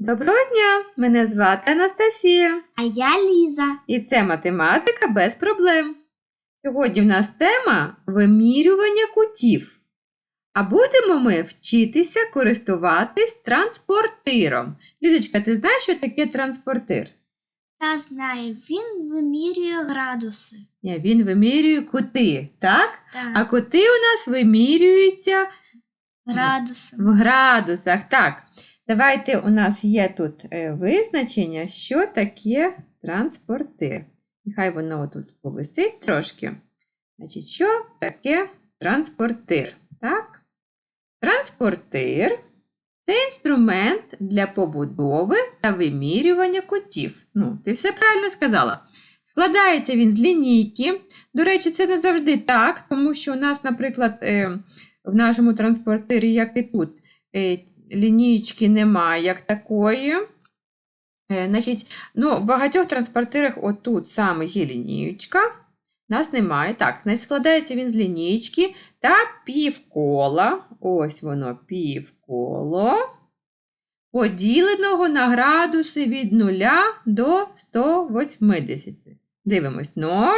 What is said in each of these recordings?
Доброго дня! Мене звати Анастасія, А я Ліза. і це математика без проблем. Сьогодні в нас тема вимірювання кутів. А будемо ми вчитися користуватись транспортиром. Лізочка, ти знаєш, що таке транспортир? Я знаю, він вимірює градуси. Ні, Він вимірює кути, так? Так, А кути у нас вимірюються градуси. в градусах. Так, давайте у нас є тут е, визначення, що таке транспортир. Нехай воно тут повисить трошки. Значить, що таке транспортир? Так? Транспортир це інструмент для побудови та вимірювання кутів. Ну, ти все правильно сказала. Складається він з лінійки. До речі, це не завжди так, тому що у нас, наприклад, е, в нашому транспортирі, як і тут, е, лінієчки немає як такої. Е, Значить, ну, в багатьох транспортирах отут саме є лінієчка. Нас немає. Так, значить, складається він з лінієчки та півкола. Ось воно півколо. Поділеного на градуси від 0 до 180. Дивимось 0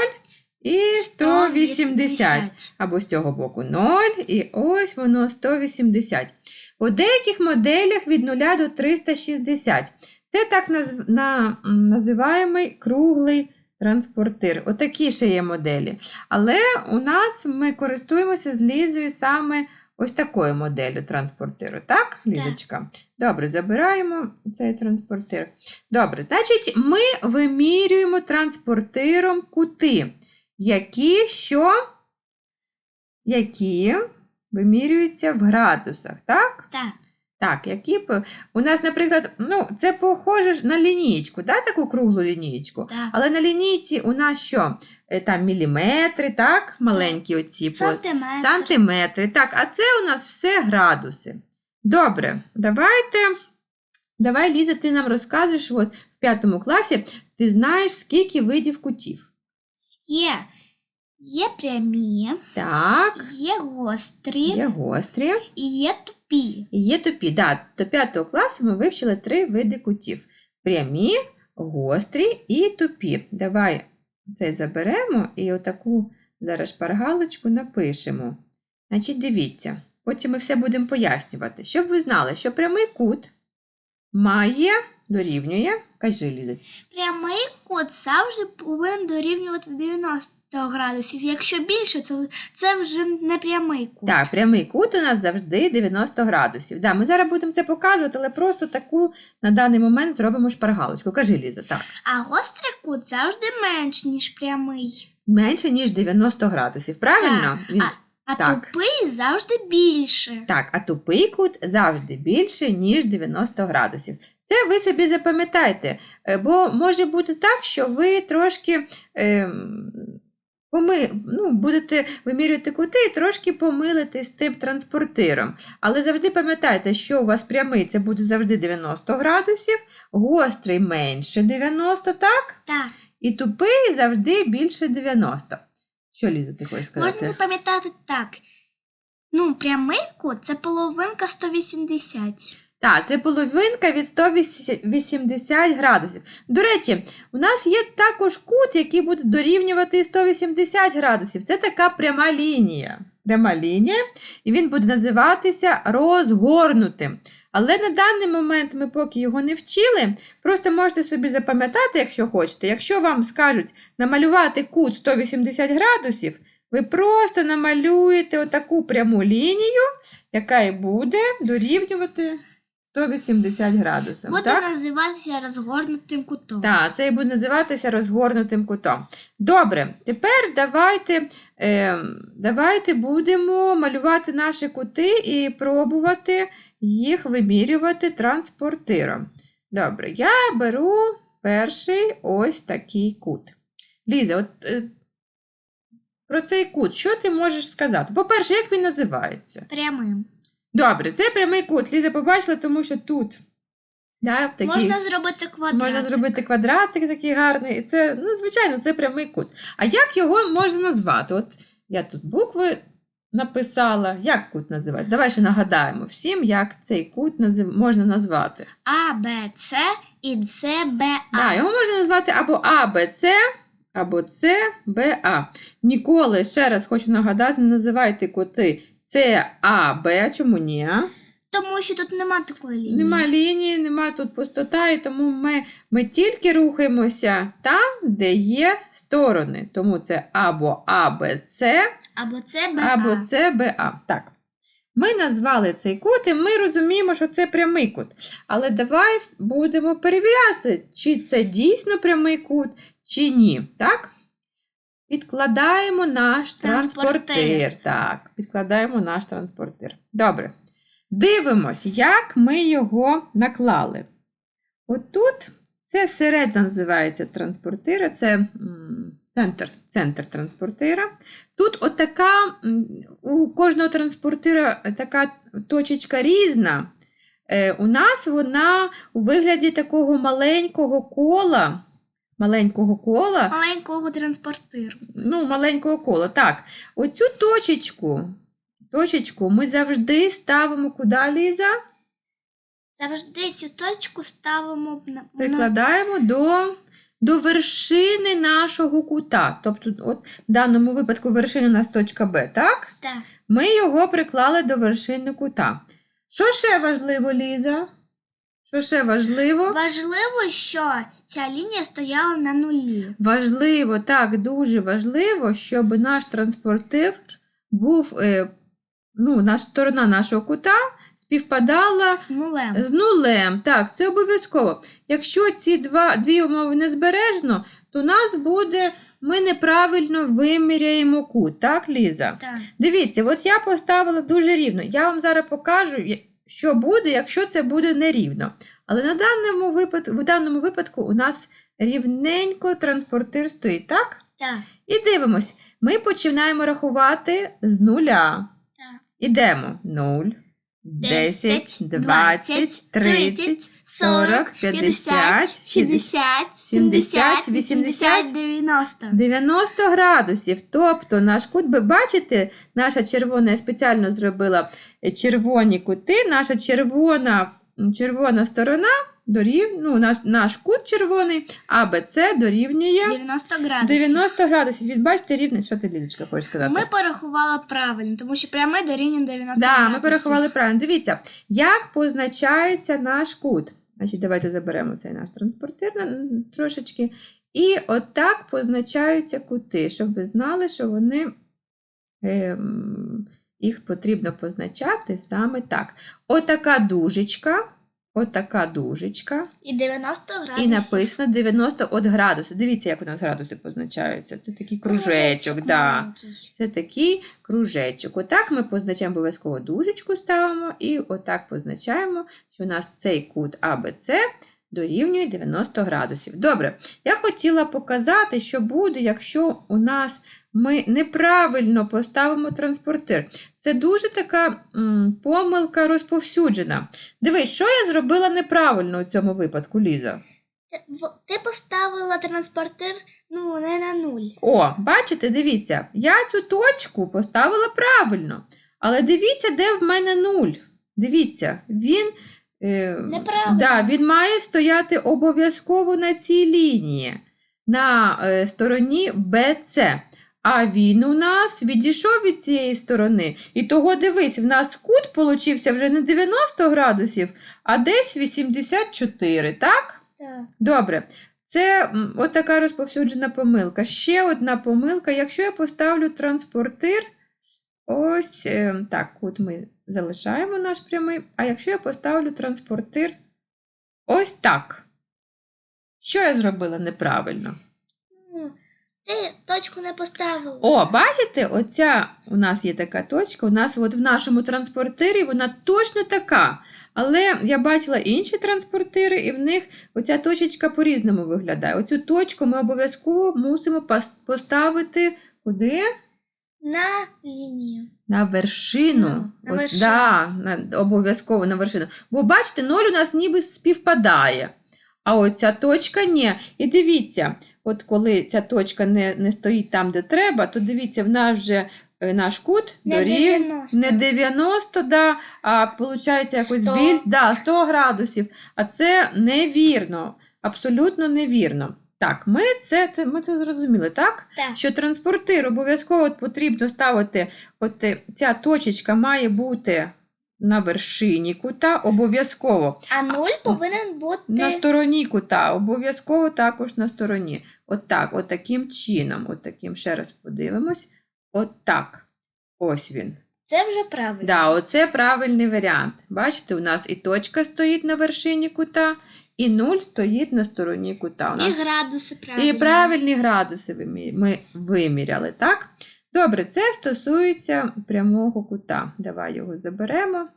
і 180. Або з цього боку 0, і ось воно 180. У деяких моделях від 0 до 360. Це так на... називаємий круглий транспортир. Отакі ще є моделі. Але у нас ми користуємося з Лізою саме ось такою моделлю транспортиру. Так, Лізочка? Добре, забираємо цей транспортир. Добре, значить, ми вимірюємо транспортиром кути, які що? Які вимірюються в градусах, так? Так, Так, які у нас, наприклад, ну, це похоже на лінієчку, да, таку круглу лінієчку. так. Але на лінійці у нас що? Е, Там міліметри, так? Маленькі оці по- Сантиметр. сантиметри. Так, а це у нас все градуси. Добре, давайте. Давай, Ліза, ти нам розкажеш, от в п'ятому класі ти знаєш, скільки видів кутів. Є. Є прямі, Так, є гострі є гострі. і є тупі. І є тупі. Да, до п'ятого класу ми вивчили три види кутів: прямі, гострі і тупі. Давай це заберемо і отаку зараз шпаргалочку напишемо. Значить, дивіться, потім ми все будемо пояснювати. Щоб ви знали, що прямий кут має, дорівнює, кажи, Ліза, Прямий кут завжди повинен дорівнювати 90 градусів. Якщо більше, то це вже не прямий кут. Так, прямий кут у нас завжди 90 градусів. Да, ми зараз будемо це показувати, але просто таку на даний момент зробимо шпаргалочку. Кажи, Ліза, так. А гострий кут завжди менш, ніж прямий. Менше, ніж 90 градусів, правильно? Так, Він... А Так. тупий завжди більше. Так, а тупий кут завжди більше, ніж 90 градусів. Це ви собі запам'ятайте, е, бо може бути так, що ви трошки ем, поми... ну, будете вимірювати кути і трошки помилитись з тим транспортиром. Але завжди пам'ятайте, що у вас прямий це буде завжди 90 градусів, гострий менше 90, так? Так. І тупий завжди більше 90. Що, Ліза, ти хочеш сказати? Можна запам'ятати так. Ну, прямий кут це половинка 180. Так, це половинка від 180 градусів. До речі, у нас є також кут, який буде дорівнювати 180 градусів. Це така пряма лінія. Пряма лінія, і він буде називатися розгорнутим. Але на даний момент ми поки його не вчили. Просто можете собі запам'ятати, якщо хочете. Якщо вам скажуть намалювати кут 180 градусів, ви просто намалюєте отаку пряму лінію, яка і буде дорівнювати 180 градусів. Буде так? називатися розгорнутим кутом. Так, це і буде називатися розгорнутим кутом. Добре, тепер давайте, е, давайте будемо малювати наші кути і пробувати їх вимірювати транспортиром. Добре, я беру перший ось такий кут. Ліза, от е, про цей кут, що ти можеш сказати? По-перше, як він називається? Прямим. Добре, це прямий кут. Ліза побачила, тому що тут. Да, такий... Можна зробити квадрат. Можна зробити квадратик такий гарний. І це, ну, звичайно, це прямий кут. А як його можна назвати? От я тут букви написала. Як кут називати? Давай ще нагадаємо всім, як цей кут назив... можна назвати. А, Б, С і С, Б, А. Да, його можна назвати або А, Б, С, або С, Б, А. Ніколи, ще раз хочу нагадати, не називайте кути С, А, Б. Чому ні? Тому що тут нема такої лінії. Нема лінії, нема тут пустота, і тому ми, ми тільки рухаємося там, де є сторони. Тому це або А, Б, С, Або С, Б, або С, Б, А. Так. Ми назвали цей кут, і ми розуміємо, що це прямий кут. Але давай вс- будемо перевіряти, чи це дійсно прямий кут, чи ні. Так? Підкладаємо наш Транспортир. транспортир. Так, підкладаємо наш транспортир. Добре. Дивимось, як ми його наклали. Отут це середина називається транспортира, це центр, центр транспортира. Тут отака, у кожного транспортира така точечка різна. Е, у нас вона у вигляді такого маленького кола. Маленького кола. Маленького транспортиру. Ну, маленького кола. Так, оцю точечку, точечку ми завжди ставимо куди, Ліза? Завжди цю точку ставимо на. Прикладаємо до, до вершини нашого кута. Тобто, от, в даному випадку вершина у нас точка Б, так? Так. Ми його приклали до вершини кута. Що ще важливо, Ліза? Що ще важливо? Важливо, що ця лінія стояла на нулі. Важливо, так, дуже важливо, щоб наш транспортир був, е, ну, наша сторона нашого кута співпадала З нулем. з нулем. Так, це обов'язково. Якщо ці два, дві умови не збережно, то у нас буде, ми неправильно виміряємо кут, так, Ліза? Так. Дивіться, от я поставила дуже рівно. Я вам зараз покажу, що буде, якщо це буде нерівно. Але на даному випадку, в даному випадку у нас рівненько транспортир стоїть, так? Так. І дивимось, ми починаємо рахувати з нуля. Так. Ідемо 0, 10, 20, 30, 40, 50, 60, 70, 80, 90. 90 градусів. Тобто наш кут, ви бачите, наша червона, я спеціально зробила е, червоні кути, наша червона, червона сторона дорів, ну, наш, наш кут червоний, А, Б, С дорівнює 90 градусів. 90 градусів. Від бачите, рівне. Що ти, Лізочка, хочеш сказати? Ми порахували правильно, тому що пряме дорівнює 90 Да, градусів. ми порахували правильно. Дивіться, як позначається наш кут. Значить, давайте заберемо цей наш транспортир трошечки. І отак позначаються кути, щоб ви знали, що вони ем, їх потрібно позначати саме так. Отака дужечка, отака дужечка. І 90 градусів. І написано 90 от градуси. Дивіться, як у нас градуси позначаються. Це такий кружечок. да. Це такий кружечок. Отак ми позначаємо обов'язково дужечку ставимо, і отак позначаємо, що у нас цей кут АБЦ дорівнює 90 градусів. Добре, я хотіла показати, що буде, якщо у нас ми неправильно поставимо транспортир. Це дуже така м, помилка розповсюджена. Дивись, що я зробила неправильно у цьому випадку, Ліза? Ти, поставила транспортир ну, не на нуль. О, бачите, дивіться, я цю точку поставила правильно. Але дивіться, де в мене нуль. Дивіться, він, е, да, він має стояти обов'язково на цій лінії, на е, стороні BC. А він у нас відійшов від цієї сторони. І того дивись, в нас кут получився вже не 90 градусів, а десь 84, так? Так. Добре. Це м, от така розповсюджена помилка. Ще одна помилка. Якщо я поставлю транспортир, ось е, так, кут ми залишаємо наш прямий. А якщо я поставлю транспортир ось так. Що я зробила неправильно? Ти точку не поставила. О, бачите, оця у нас є така точка. У нас от в нашому транспортирі вона точно така. Але я бачила інші транспортири, і в них оця точечка по-різному виглядає. Оцю точку ми обов'язково мусимо поставити куди? На лінію. На вершину. Ну, на От, вершину. Да, на, обов'язково на вершину. Бо бачите, ноль у нас ніби співпадає. А оця точка ні. І дивіться, от коли ця точка не, не стоїть там, де треба, то дивіться, в нас вже е, наш кут Не дорів 90. не 90, да, а виходить якось 100. більш да, 100 градусів. А це невірно, абсолютно невірно. Так, ми це, це, ми це зрозуміли, так? Так. Що транспортир обов'язково потрібно ставити, от е, ця точечка має бути на вершині кута, обов'язково. А нуль повинен бути. На стороні кута, обов'язково також на стороні. От так, от таким чином, от таким, ще раз подивимось. От. Ось він. Це вже правильно. Да, оце правильний варіант. Бачите, у нас і точка стоїть на вершині кута, і нуль стоїть на стороні кута. У І градуси правильні. і правильні градуси ми виміряли, так? Добре, це стосується прямого кута. Давай його заберемо.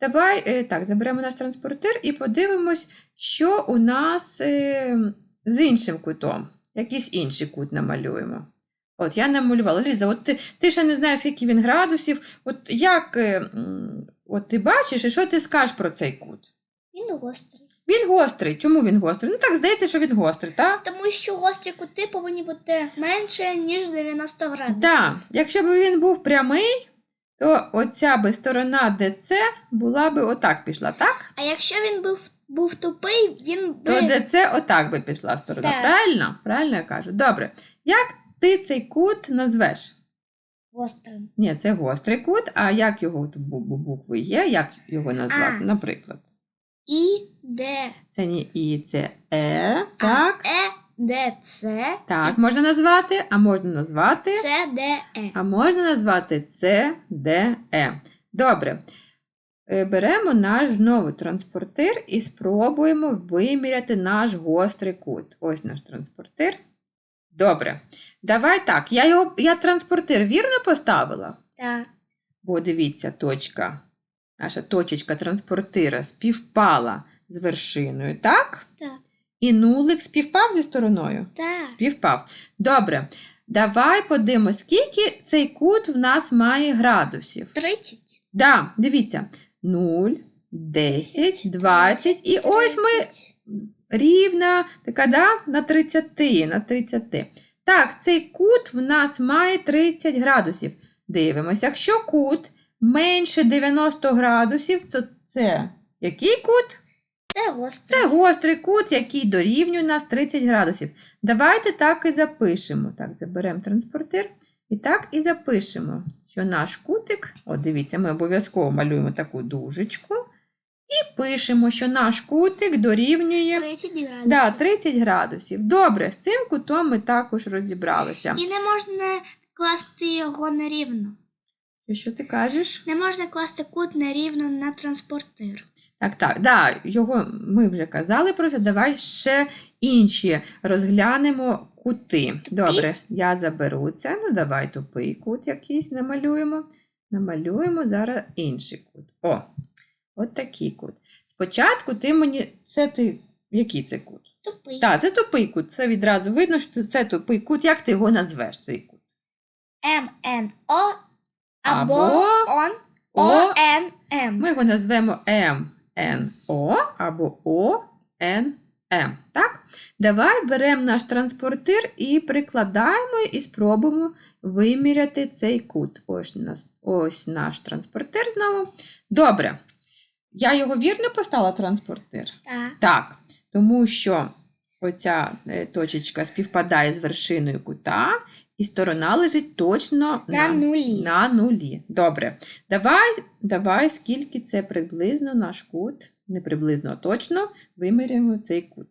Давай, е, так, заберемо наш транспортир і подивимось, що у нас е, з іншим кутом. Якийсь інший кут намалюємо. От я намалювала. Ліза, от ти, ти ще не знаєш, скільки він градусів. От як е, от ти бачиш, і що ти скажеш про цей кут? Він гострий. Він гострий. Чому він гострий? Ну так здається, що він гострий, так? Тому що гострі кути повинні бути менше, ніж 90 градусів. Так, якщо б він був прямий, то оця би сторона ДЦ була би отак пішла, так? А якщо він був, був тупий, він би. То ДЦ отак би пішла сторона. Так. Правильно? Правильно я кажу. Добре. Як ти цей кут назвеш? Гострим. Ні, це гострий кут, а як його тут букви є, як його назвати? А. Наприклад. І, Д. Це не І, це Е. Так. Е, Д, С. Так, можна назвати, а можна назвати. С, Д, Е. А можна назвати С, Д, Е. Добре. Е, Беремо наш знову транспортир і спробуємо виміряти наш гострий кут. Ось наш транспортир. Добре. Давай так. Я, його, я транспортир вірно поставила? Так. Бо дивіться, точка. Наша точечка транспортира співпала з вершиною, так? Так. І нулик співпав зі стороною? Так. Співпав. Добре. Давай подивимось, скільки цей кут в нас має градусів. 30. Да, дивіться. 0, 10, 20. І ось ми рівна, така, да, на 30, на 30. Так, цей кут в нас має 30 градусів. Дивимося, якщо кут менше 90 градусів, то це який кут? Це гострий. Це гострий кут, який дорівнює нас 30 градусів. Давайте так і запишемо. Так, заберемо транспортир. І так і запишемо, що наш кутик, от дивіться, ми обов'язково малюємо таку дужечку. І пишемо, що наш кутик дорівнює 30 градусів. да, 30 градусів. Добре, з цим кутом ми також розібралися. І не можна класти його нерівно. І що ти кажеш? Не можна класти кут нерівно на транспортир. Так, так, да, його ми вже казали про це. Давай ще інші розглянемо кути. Добре, я заберу це. Ну, давай тупий кут якийсь намалюємо. Намалюємо зараз інший кут. О, от такий кут. Спочатку ти мені. Це ти. Який це кут? Тупий. Так, це тупий кут. Це відразу видно, що це тупий кут. Як ти його назвеш, цей кут? М, Н, О або, Он, О. О, Н, М. Ми його назвемо МНО або ОНМ. Так? Давай беремо наш транспортир і прикладаємо і спробуємо виміряти цей кут. Ось, нас, ось наш транспортир знову. Добре. Я його вірно поставила транспортир? Так. Так, тому що оця е, точечка співпадає з вершиною кута, і сторона лежить точно На нулі. на нулі. Добре. Давай, давай, скільки це приблизно наш кут, не приблизно, а точно, виміряємо цей кут.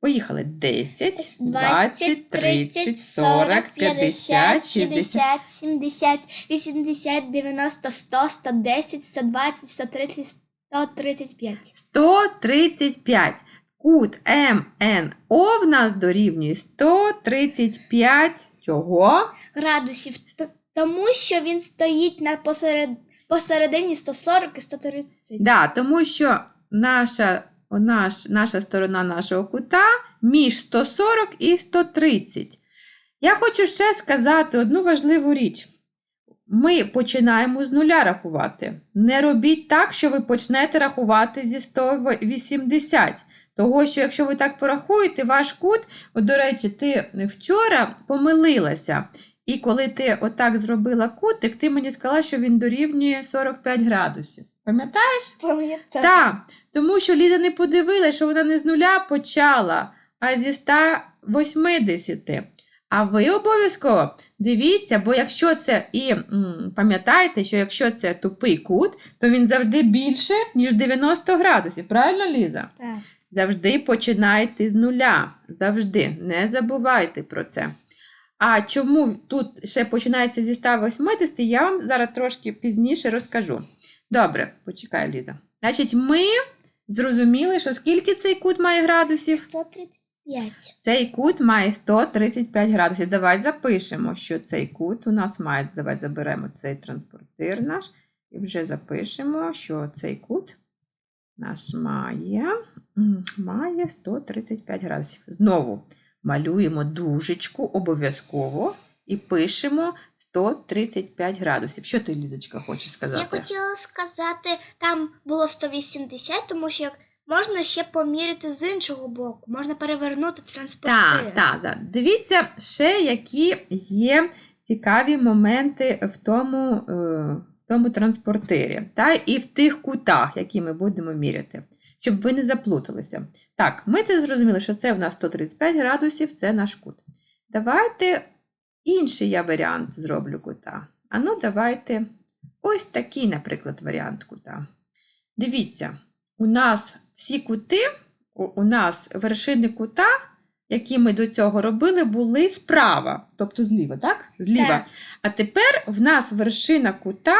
Поїхали. 10, 20, 30, 40, 50, 60. 70, 80, 90, 100, 110, 120, 130, 135. 135. Кут МНО в нас дорівнює 135 чого? Градусів. Т- Тому що він стоїть на посеред... посередині 140 і 130. Да, тому що наша, наш, наша сторона нашого кута між 140 і 130. Я хочу ще сказати одну важливу річ. Ми починаємо з нуля рахувати. Не робіть так, що ви почнете рахувати зі 180. Того, що якщо ви так порахуєте, ваш кут, от, до речі, ти вчора помилилася І коли ти отак зробила кутик, ти мені сказала, що він дорівнює 45 градусів. Пам'ятаєш? Пам'ятаю. Так, тому що Ліза не подивилася, що вона не з нуля почала, а зі 180. А ви обов'язково дивіться, бо якщо це і м, пам'ятайте, що якщо це тупий кут, то він завжди більше, ніж 90 градусів. Правильно, Ліза? Так. Завжди починайте з нуля. Завжди. Не забувайте про це. А чому тут ще починається зі 180, я вам зараз трошки пізніше розкажу. Добре, почекай, Ліза. Значить, ми зрозуміли, що скільки цей кут має градусів? 135. Цей кут має 135 градусів. Давай запишемо, що цей кут у нас має. Давай заберемо цей транспортир наш і вже запишемо, що цей кут наш має, має 135 градусів. Знову малюємо дужечку обов'язково і пишемо 135 градусів. Що ти, Лізочка, хочеш сказати? Я хотіла сказати, там було 180, тому що як можна ще поміряти з іншого боку. Можна перевернути транспортир. Так, так, так. Дивіться ще, які є цікаві моменти в тому, е, в тому транспортирі, та і в тих кутах, які ми будемо міряти, щоб ви не заплуталися. Так, ми це зрозуміли, що це в нас 135 градусів, це наш кут. Давайте інший я варіант зроблю кута. А ну, давайте ось такий, наприклад, варіант кута. Дивіться, у нас всі кути, у, нас вершини кута, які ми до цього робили, були справа, тобто зліва, так? Зліва. Так. А тепер в нас вершина кута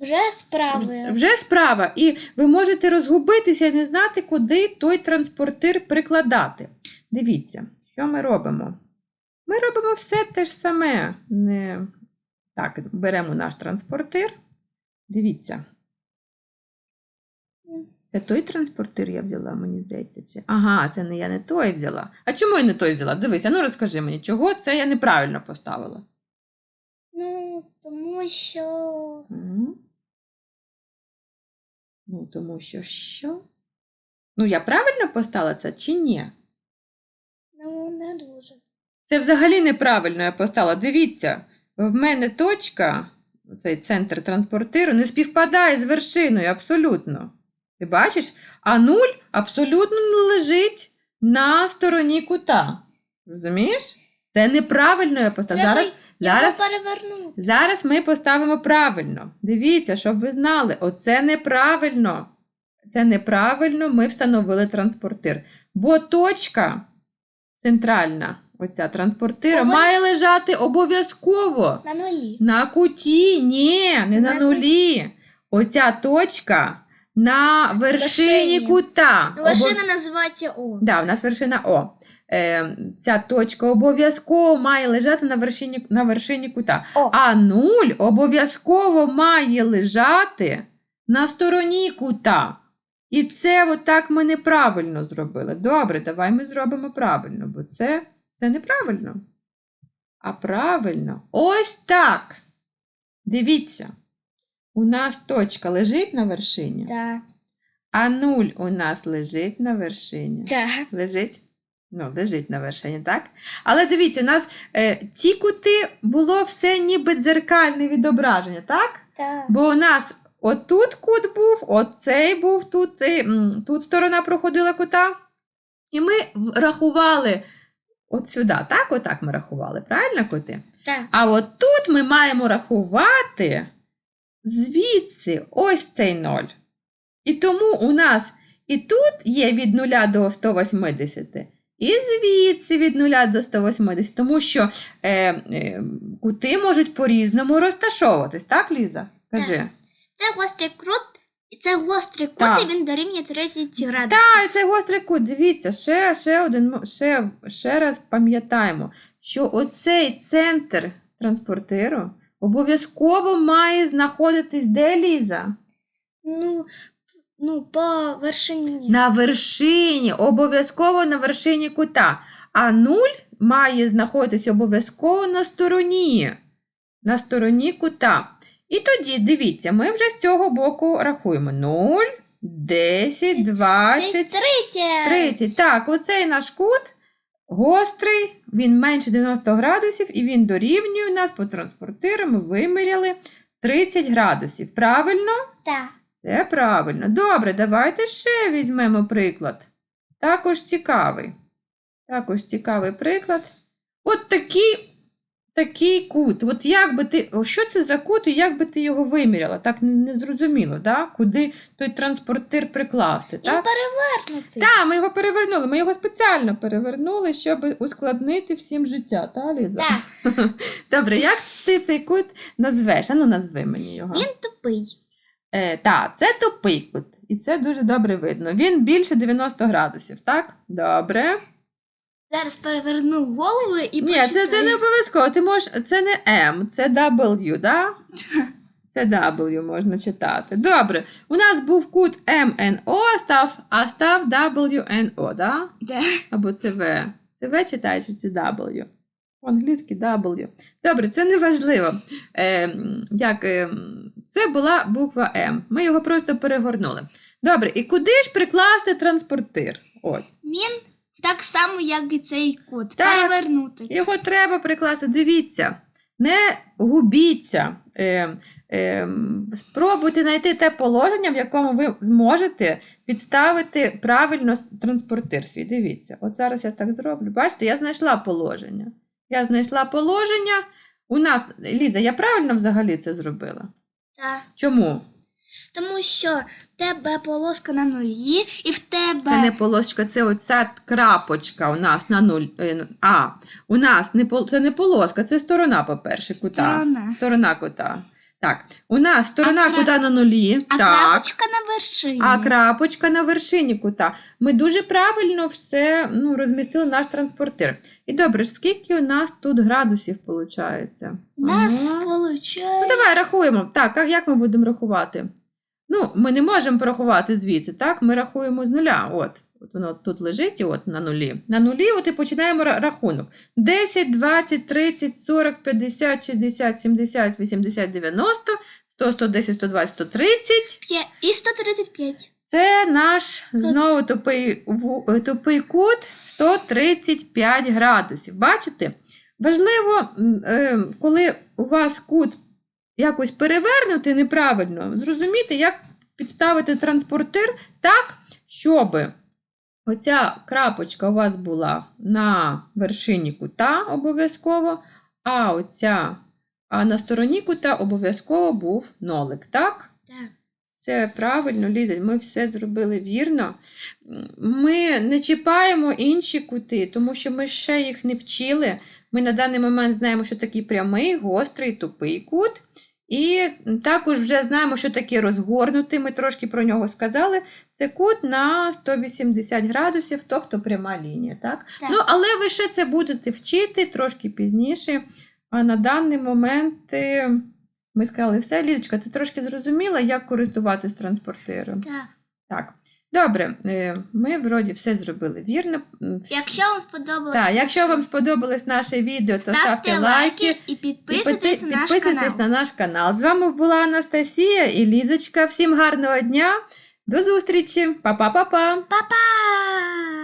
Вже справи. вже справа, і ви можете розгубитися і не знати, куди той транспортир прикладати. Дивіться, що ми робимо? Ми робимо все те ж саме. Не... Так, беремо наш транспортир. Дивіться. Це той транспортир я взяла, мені здається. Чи... Ага, це не я не той взяла. А чому я не той взяла? Дивися, ну розкажи мені, чого це я неправильно поставила? Ну, тому що. М. Ну, тому що що? Ну, я правильно поставила це чи ні? Ну, не дуже. Це взагалі неправильно я поставила. Дивіться, в мене точка, цей центр транспортиру, не співпадає з вершиною абсолютно. Ти бачиш? А нуль абсолютно не лежить на стороні кута. Розумієш? Це неправильно я поставила. Треба Зараз, зараз, Його зараз ми поставимо правильно. Дивіться, щоб ви знали, оце неправильно. Це неправильно ми встановили транспортир. Бо точка центральна, оця транспортира, Повинна- має лежати обов'язково. На нулі. На куті, ні, не на На нулі. Оця точка на вершині Вершині. кута. Обов- Вершина називається О. Да, у нас вершина О. Е, ця точка обов'язково має лежати на вершині, на вершині кута. О. А нуль обов'язково має лежати на стороні кута. І це отак ми неправильно зробили. Добре, давай ми зробимо правильно, бо це, це неправильно. А правильно, ось так. Дивіться, у нас точка лежить на вершині, Так. а нуль у нас лежить на вершині. Так. Лежить? Ну, лежить на вершині, так? Але дивіться, у нас е, ті кути було все ніби дзеркальне відображення, так? Так. Бо у нас отут кут був, оцей був тут, і, м, тут сторона проходила кута. І ми рахували от сюди, так? Отак ми рахували, правильно, коти? Так. А от тут ми маємо рахувати звідси ось цей ноль. І тому у нас і тут є від 0 до 180, і звідси від 0 до 180, тому що е, е, кути можуть по-різному розташовуватись, так, Ліза? Кажи. Це гострий крут, і це гострий кут, Так. і він дорівнює 30 градусів. Так, це гострий кут. Дивіться, ще, ще, один, ще, ще раз пам'ятаємо, що оцей центр транспортиру обов'язково має знаходитись де Ліза? Ну, ну, по вершині. На вершині, обов'язково на вершині кута. А нуль має знаходитися обов'язково на стороні. На стороні кута. І тоді, дивіться, ми вже з цього боку рахуємо 0, 10, 20, Третє. 30. Так, оцей наш кут гострий, він менше 90 градусів і він дорівнює у нас по транспортиру. Ми виміряли 30 градусів. Правильно? Так. Це правильно. Добре, давайте ще візьмемо приклад. Також цікавий. Також цікавий приклад. От такий, такий кут. От як би ти, о, що це за кут і як би ти його виміряла? Так не, не зрозуміло, да? куди той транспортир прикласти. Він Так? перевернутий. Так, ми його перевернули. Ми його спеціально перевернули, щоб ускладнити всім життя, та, Ліза? Так. Добре, як ти цей кут назвеш? Ану, назви мені його. Він тупий. Е, так, це тупий кут. І це дуже добре видно. Він більше 90 градусів, так? Добре. Зараз переверну голову і Ні, це, це не обов'язково. Ти можеш, це не M, це W, да? Це W можна читати. Добре. У нас був кут MNO, а став, а став WNO, да? Де? Або це V. Це V читаєш, чи це W. По-англійськи W. Добре, це не важливо. Е, як, е, м, це була буква М. Ми його просто перегорнули. Добре, і куди ж прикласти транспортир? От. Він так само, як і цей кут. Так. Перевернутий. Його треба прикласти. Дивіться, не губіться. Е, е, спробуйте знайти те положення, в якому ви зможете підставити правильно транспортир свій. Дивіться, от зараз я так зроблю. Бачите, я знайшла положення. Я знайшла положення. У нас, Ліза, я правильно взагалі це зробила? Так. Чому? Тому що в тебе полоска на нулі, і в тебе Це не полоска, це оця крапочка у нас на нуль. е, А, у нас не пол- це не полоска, це сторона, по-перше, кута. Сторона. Сторона кута. Так, у нас сторона А кута на нулі. а так. крапочка на вершині. А крапочка на вершині кута. Ми дуже правильно все ну, розмістили наш транспортир. І добре, ж скільки у нас тут градусів виходить? У нас Ага. получається. Ну, давай рахуємо. Так, а як ми будемо рахувати? Ну, ми не можемо порахувати звідси, так? Ми рахуємо з нуля. От. От воно тут лежить і от на нулі. На нулі от і починаємо рахунок. 10, 20, 30, 40, 50, 60, 70, 80, 90, 100, 110, 120, 130. П'є- І 135. Це наш знову тупий, е, тупий кут 135 градусів. Бачите? Важливо, е, коли у вас кут якось перевернутий неправильно, зрозуміти, як підставити транспортир так, щоб оця крапочка у вас була на вершині кута обов'язково, а оця а на стороні кута обов'язково був нолик, так? Так. Все правильно, Ліза, ми все зробили вірно. Ми не чіпаємо інші кути, тому що ми ще їх не вчили. Ми на даний момент знаємо, що такий прямий, гострий, тупий кут. І також вже знаємо, що таке розгорнутий. Ми трошки про нього сказали. Це кут на 180 градусів, тобто пряма лінія. Так? Так. Ну, але ви ще це будете вчити трошки пізніше. А на даний момент е, ми сказали все. Лізочка, ти трошки зрозуміла, як користуватись транспортиром? Так. Так. Добре, е, ми вроді все зробили вірно. Якщо вам сподобалось, так, якщо наше- вам сподобалось наше відео, то ставте ставте лайки і і підписуйтесь підпи- на наш підписуйтесь канал. на наш канал. З вами була Анастасія і Лізочка. Всім гарного дня. До зустрічі. Па-па-па-па. Па-па!